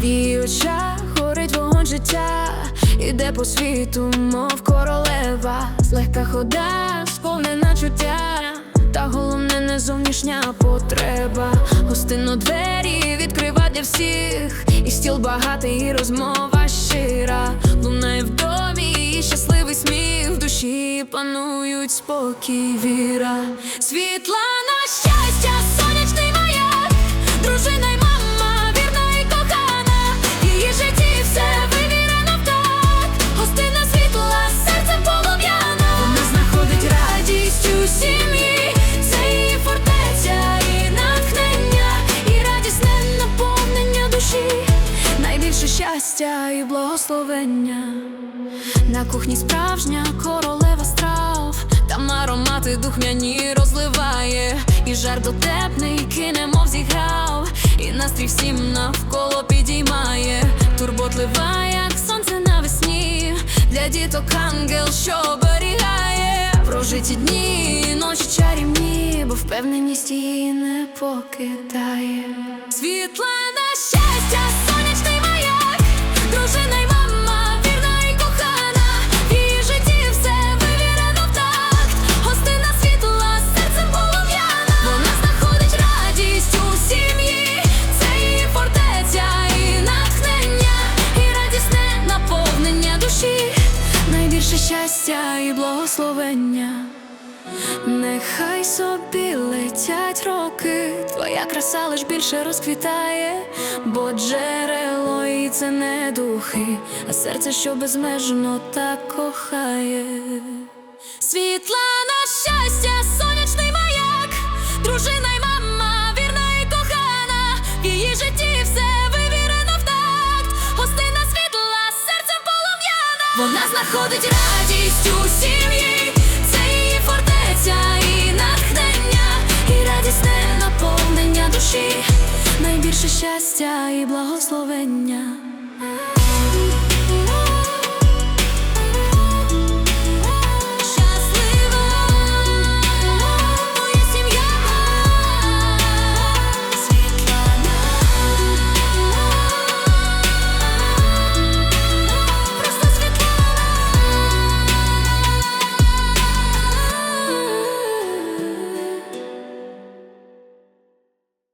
В її очах горить вогонь життя, іде по світу, мов королева, легка хода, сповнена чуття, та головне не зовнішня потреба. Гостинно двері відкрива для всіх, і стіл багатий, і розмова щира. Лунає в домі, і щасливий сміх в душі панують спокій, віра. Світла на благословення. На кухні справжня королева страв, там аромати духмяні розливає, і жар дотепний кине, мов зіграв, і настрій всім навколо підіймає, турботлива, як сонце навесні, для діток ангел, що оберігає, прожиті дні, ночі чарівні, бо впевненість її не покидає. Світла на щастя, щастя і благословення. Нехай собі летять роки, твоя краса лиш більше розквітає, бо джерело і це не духи, а серце, що безмежно так кохає. Світла на щастя, сонячний маяк, дружина й мама, вірна і кохана, в її житті все Вона знаходить радість у сім'ї, це її фортеця і натхнення, і радісне наповнення душі, найбільше щастя і благословення.